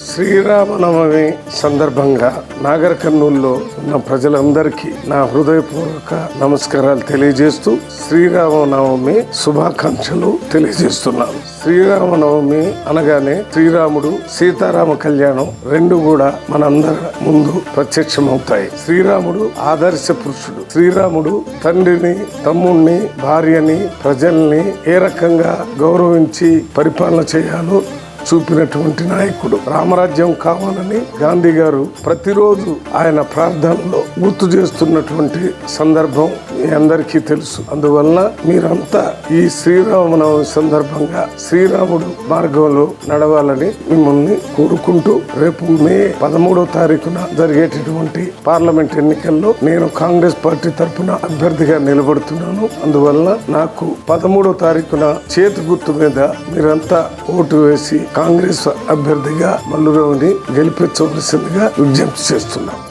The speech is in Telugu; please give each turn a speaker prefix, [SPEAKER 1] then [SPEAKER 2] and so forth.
[SPEAKER 1] శ్రీరామనవమి సందర్భంగా నాగర్ కర్నూలులో ఉన్న ప్రజలందరికీ నా హృదయపూర్వక నమస్కారాలు తెలియజేస్తూ శ్రీరామనవమి శుభాకాంక్షలు తెలియజేస్తున్నాను. శ్రీరామనవమి అనగానే శ్రీరాముడు సీతారామ కళ్యాణం రెండు కూడా మనందరి ముందు ప్రత్యక్షమవుతాయి. శ్రీరాముడు ఆదర్శ పురుషుడు. శ్రీరాముడు తండ్రిని తమ్ముణ్ణి భార్యని ప్రజల్ని ఏ రకంగా గౌరవించి పరిపాలన చేయాలో చూపినటువంటి నాయకుడు. రామరాజ్యం కావాలని గాంధీ గారు ప్రతిరోజు ఆయన ప్రార్థనలో గుర్తు చేస్తున్నటువంటి సందర్భం మీ అందరికీ తెలుసు. అందువలన మీరంతా ఈ శ్రీరామనవమి సందర్భంగా శ్రీరాముడు మార్గంలో నడవాలని మిమ్మల్ని కోరుకుంటూ రేపు మే పదమూడో తారీఖున జరిగేటటువంటి పార్లమెంట్ ఎన్నికల్లో నేను కాంగ్రెస్ పార్టీ తరఫున అభ్యర్థిగా నిలబడుతున్నాను. అందువలన నాకు పదమూడో తారీఖున చేతి గుర్తు మీద మీరంతా ఓటు వేసి కాంగ్రెస్ అభ్యర్థిగా మల్లురావుని గెలిపించవలసిందిగా విజ్ఞప్తి చేస్తున్నాం.